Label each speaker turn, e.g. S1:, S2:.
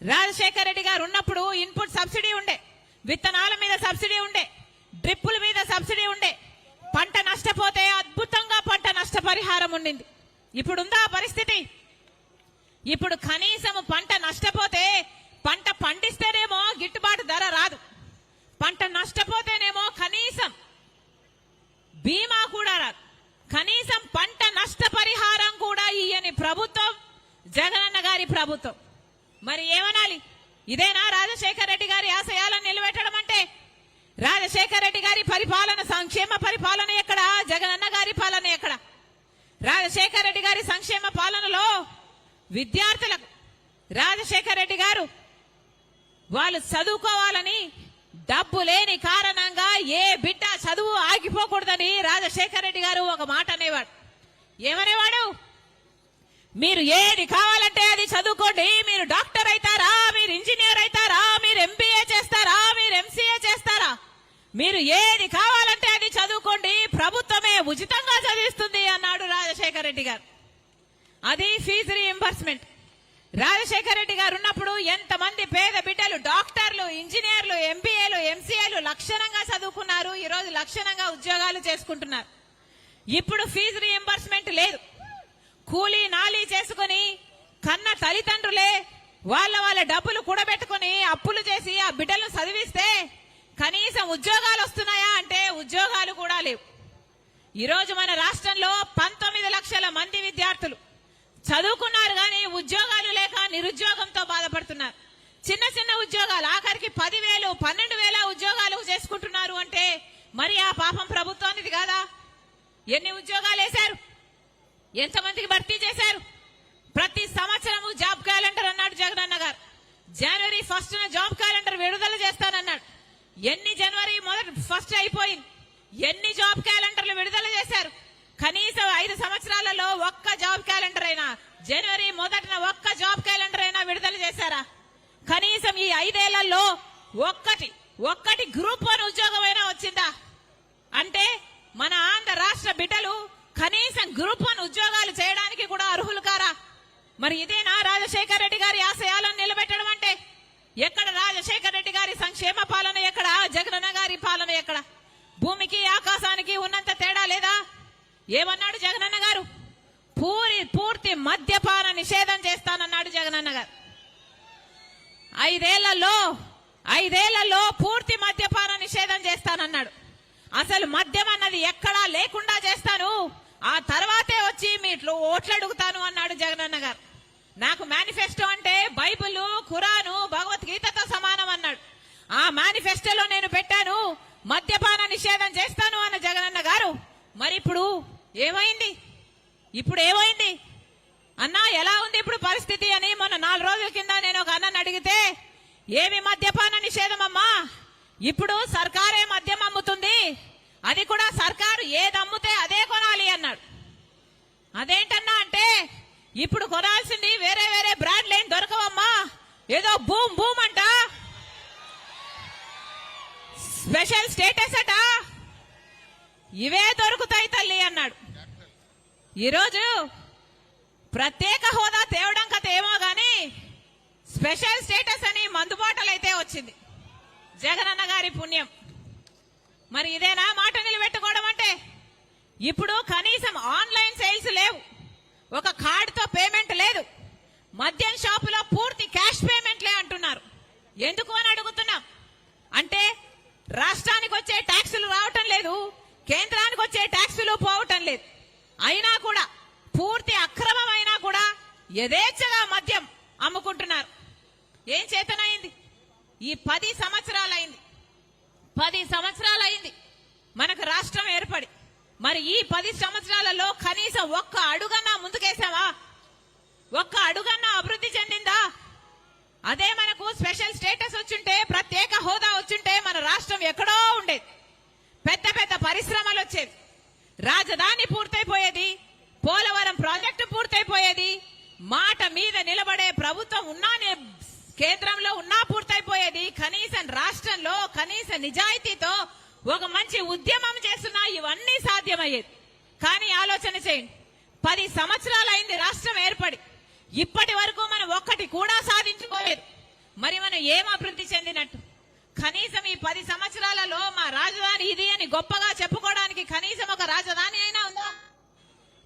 S1: రాజశేఖర రెడ్డి గారు ఉన్నప్పుడు input subsidy ఉండే విత్తనాల మీద సబ్సిడీ ఉండే డ్రిప్పుల మీద సబ్సిడీ ఉండే. పంట నష్టపోతే అద్భుతంగా పంట నష్టపరిహారం ఉండింది. ఇప్పుడుందా పరిస్థితి? ఇప్పుడు కనీసం పంట నష్టపోతే పంట పండిస్తేనేమో గిట్టుబాటు ధర రాదు. పంట నష్టపోతేనేమో కనీసం బీమా కూడా రాదు. కనీసం పంట నష్టపరిహారం కూడా ఇయ్యని ప్రభుత్వం జగనన్న గారి ప్రభుత్వం. మరి ఏమనాలి? ఇదేనా రాజశేఖర రెడ్డి గారి ఆశయాలను నిలబెట్టడం అంటే? రాజశేఖర రెడ్డి గారి పరిపాలన సంక్షేమ పరిపాలన ఎక్కడ? జగనన్న గారి పాలన ఎక్కడ? రాజశేఖర రెడ్డి గారి సంక్షేమ పాలనలో విద్యార్థులకు రాజశేఖర రెడ్డి గారు వాళ్ళు చదువుకోవాలని డబ్బు లేని కారణంగా ఏ బిడ్డ చదువు ఆగిపోకూడదని రాజశేఖర రెడ్డి గారు ఒక మాట అనేవాడు. ఏమనేవాడు? మీరు ఏది కావాలంటే మీరు ఏది కావాలంటే అది చదువుకోండి. ప్రభుత్వమే ఉచితంగా చదివిస్తుంది అన్నాడు రాజశేఖర రెడ్డి గారు. అది ఫీజు రీఎంబర్స్మెంట్ రాజశేఖర రెడ్డి గారు ఉన్నప్పుడు ఎంతమంది పేద బిడ్డలు డాక్టర్లు ఇంజనీర్లు ఎంబీఏలు ఎంసీఏలు లక్షణంగా చదువుకున్నారు. ఈరోజు లక్షణంగా ఉద్యోగాలు చేసుకుంటున్నారు. ఇప్పుడు ఫీజు రీఎంబర్స్మెంట్ లేదు. కూలీ నాలీ చేసుకుని కన్న తల్లిదండ్రులే వాళ్ళ వాళ్ళ డబ్బులు కూడబెట్టుకుని అప్పులు చేసి ఆ బిడ్డలను చదివిస్తే కనీసం ఉద్యోగాలు వస్తున్నాయా అంటే ఉద్యోగాలు కూడా లేవు. ఈరోజు మన రాష్ట్రంలో పంతొమ్మిది లక్షల మంది విద్యార్థులు చదువుకున్నారు కానీ ఉద్యోగాలు లేక నిరుద్యోగంతో బాధపడుతున్నారు. చిన్న చిన్న ఉద్యోగాలు ఆఖరికి పదివేలు పన్నెండు వేల ఉద్యోగాలు చేసుకుంటున్నారు అంటే మరి ఆ పాపం ప్రభుత్వానికి కాదా? ఎన్ని ఉద్యోగాలు వేశారు? ఎంతమందికి భర్తీ చేశారు? ప్రతి సంవత్సరము జాబ్ క్యాలెండర్ అన్నాడు జగనన్న గారు. జనవరి ఫస్ట్ జాబ్ క్యాలెండర్ విడుదల చేస్తానన్నాడు. ఎన్ని జనవరి మొదటి ఫస్ట్ అయిపోయింది. ఎన్ని జాబ్ క్యాలెండర్లు విడుదల చేశారు? కనీసం ఐదు సంవత్సరాలలో ఒక్క జాబ్ క్యాలెండర్ అయినా జనవరి మొదటిన ఒక్క జాబ్ క్యాలెండర్ అయినా విడుదల చేశారా? కనీసం ఈ ఐదేళ్ళలో ఒక్కటి ఒక్కటి గ్రూప్ వన్ ఉద్యోగమైనా వచ్చిందా? అంటే మన ఆంధ్ర రాష్ట్ర బిడ్డలు కనీసం గ్రూప్ వన్ ఉద్యోగాలు చేయడానికి కూడా అర్హులు కారా? మరి ఇదేనా రాజశేఖర రెడ్డి గారి ఆశయాలను నిలబెట్టడం ఎక్కడ రాజశేఖర రెడ్డి గారి సంక్షేమ పాలన ఎక్కడ? జగనన్న గారి పాలన ఎక్కడ? భూమికి ఆకాశానికి ఉన్నంత తేడా లేదా? ఏమన్నాడు జగనన్న గారు? పూరి పూర్తి మద్యపాన నిషేధం చేస్తానన్నాడు జగనన్న గారు. ఐదేళ్ళలో ఐదేళ్ళలో పూర్తి మద్యపాన నిషేధం చేస్తానన్నాడు. అసలు మద్యం అన్నది ఎక్కడా లేకుండా చేస్తాను. ఆ తర్వాతే వచ్చి మీ ఇట్లు ఓట్లు అడుగుతాను అన్నాడు జగనన్న గారు. నాకు మేనిఫెస్టో అంటే బైబిల్ ఖురాను ఆ మేనిఫెస్టోలో నేను పెట్టాను. మద్యపాన నిషేధం చేస్తాను అన్న జగనన్న గారు. మరి ఇప్పుడు ఏమైంది? ఇప్పుడు ఏమైంది? అన్నా ఎలా ఉంది ఇప్పుడు పరిస్థితి అని మొన్న నాలుగు రోజుల కింద నేను ఒక అన్నని అడిగితే ఏమి మద్యపాన నిషేధం అమ్మా? ఇప్పుడు సర్కారే మద్యం అమ్ముతుంది. అది కూడా సర్కారు ఏది అమ్ముతే అదే కొనాలి అన్నాడు. అదేంటన్నా అంటే ఇప్పుడు కొనాల్సింది వేరే వేరే బ్రాండ్లు ఏం దొరకవమ్మా. ఏదో భూమ్ భూమ్ అంటా. స్పెషల్ స్టేటస్ అట. ఇవే దొరుకుతాయి తల్లి అన్నాడు. ఈరోజు ప్రత్యేక హోదా తేవడం కథ ఏమో గాని స్పెషల్ స్టేటస్ అని మందుబాటలు అయితే వచ్చింది. జగనన్న గారి పుణ్యం. మరి ఇదేనా మాట నిలబెట్టుకోవడం అంటే? ఇప్పుడు కనీసం ఆన్లైన్ సేల్స్ లేవు. ఒక కార్డుతో పేమెంట్ లేదు. మద్యం షాపులో పూర్తి క్యాష్ పేమెంట్లే అంటున్నారు. ఎందుకు అని అడుగుతున్నాం. అంటే రాష్ట్రానికి వచ్చే ట్యాక్సులు రావటం లేదు కేంద్రానికి వచ్చే ట్యాక్సులు పోవటం లేదు. అయినా కూడా పూర్తి అక్రమమైనా కూడా యథేచ్ఛగా మద్యం అమ్ముకుంటున్నారు. ఏం చేతనైంది? ఈ పది సంవత్సరాలైంది. పది సంవత్సరాలైంది. మనకు రాష్ట్రం ఏర్పడి. మరి ఈ పది సంవత్సరాలలో కనీసం ఒక్క అడుగన్నా ముందుకేసావా ఒక్క అడుగన్నా అభివృద్ధి చెందిందా? అదే మనకు స్పెషల్ స్టేటస్ వచ్చుంటే ప్రత్యేక హోదా వచ్చుంటే మన రాష్ట్రం ఎక్కడో ఉండేది పెద్ద పెద్ద పరిశ్రమలు వచ్చేది. రాజధాని పూర్తయిపోయేది పోలవరం ప్రాజెక్టు పూర్తయిపోయేది మాట మీద నిలబడే ప్రభుత్వం ఉన్నానే కేంద్రంలో ఉన్నా పూర్తయిపోయేది. కనీసం రాష్ట్రంలో కనీస నిజాయితీతో ఒక మంచి ఉద్యమం చేస్తున్నా ఇవన్నీ సాధ్యమయ్యేది. కానీ ఆలోచన చేయండి. పది సంవత్సరాలైంది రాష్ట్రం ఏర్పడి. ఇప్పటి వరకు మనం ఒక్కటి కూడా సాధించుకోలేదు. మరి మనం ఏం అభివృద్ధి చెందినట్టు? కనీసం ఈ పది సంవత్సరాలలో మా రాజధాని ఇది అని గొప్పగా చెప్పుకోవడానికి కనీసం ఒక రాజధాని అయినా ఉందా?